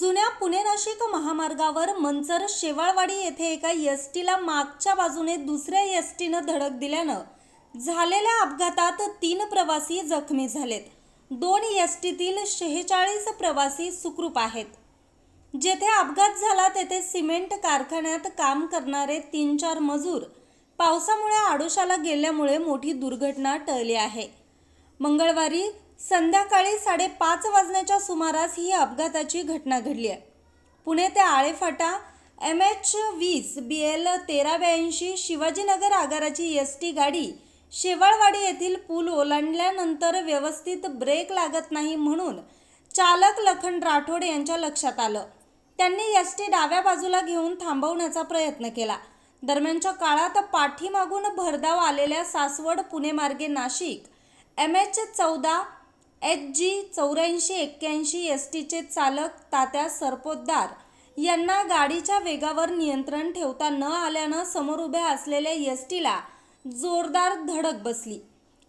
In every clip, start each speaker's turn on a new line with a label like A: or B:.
A: जुन्या पुणे नाशिक महामार्गावर मंचर शेवाळवाडी येथे एका एस टीला मागच्या बाजूने दुसऱ्या एस टीनं धडक दिल्यानं झालेल्या अपघातात तीन प्रवासी जखमी झालेत. दोन एस टीतील शेहेचाळीस प्रवासी सुखरूप आहेत. जेथे अपघात झाला तेथे सिमेंट कारखान्यात काम करणारे तीन चार मजूर पावसामुळे आडोशाला गेल्यामुळे मोठी दुर्घटना टळली आहे. मंगळवारी संध्याकाळी साडेपाच वाजण्याच्या सुमारास ही अपघाताची घटना घडली आहे. पुणे ते आळेफाटा एम एच वीस बी एल तेरा ब्याऐंशी शिवाजीनगर आगाराची एस टी गाडी शेवाळवाडी येथील पूल ओलांडल्यानंतर व्यवस्थित ब्रेक लागत नाही म्हणून चालक लखन राठोड यांच्या लक्षात आलं. त्यांनी एस टी डाव्या बाजूला घेऊन थांबवण्याचा प्रयत्न केला. दरम्यानच्या काळात पाठीमागून भरधाव आलेल्या सासवड पुणे मार्गे नाशिक एम एच चौदा एच जी चौऱ्याऐंशी एक्क्याऐंशी एस टीचे चालक तात्या सरपोतदार यांना गाडीच्या वेगावर नियंत्रण ठेवता न आल्यानं समोर उभ्या असलेल्या एस टीला जोरदार धडक बसली.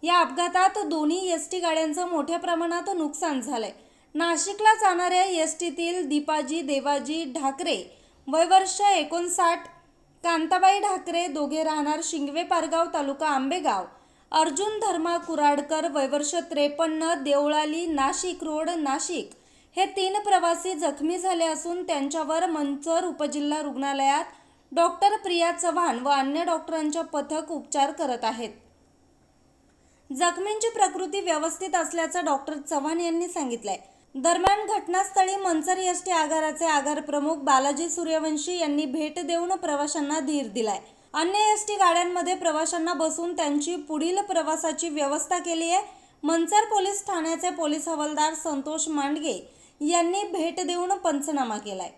A: या अपघातात दोन्ही एस टी गाड्यांचं मोठ्या प्रमाणात नुकसान झालंय. नाशिकला जाणाऱ्या एस टीतील दीपाजी देवाजी ढाकरे वयवर्ष एकोणसाठ कांताबाई ढाकरे दोघे राहणार शिंगवे पारगाव तालुका आंबेगाव. अर्जुन धर्मा कुराडकर वयवर्ष त्रेपन्न देवळाली नाशिक रोड नाशिक. हे तीन प्रवासी जखमी झाले असून त्यांच्यावर मंचर उपजिल्हा रुग्णालयात डॉक्टर प्रिया चव्हाण व अन्य डॉक्टरांच्या पथक उपचार करत आहेत. जखमींची प्रकृती व्यवस्थित असल्याचं डॉक्टर चव्हाण यांनी सांगितलंय. दरम्यान घटनास्थळी मंचर एस टी आगाराचे आगार प्रमुख बालाजी सूर्यवंशी यांनी भेट देऊन प्रवाशांना धीर दिलाय. अन्य एस टी गाड्यांमध्ये प्रवाशांना बसून त्यांची पुढील प्रवासाची व्यवस्था केली आहे. मंचर पोलीस ठाण्याचे पोलीस हवालदार संतोष मांडगे यांनी भेट देऊन पंचनामा केलाय.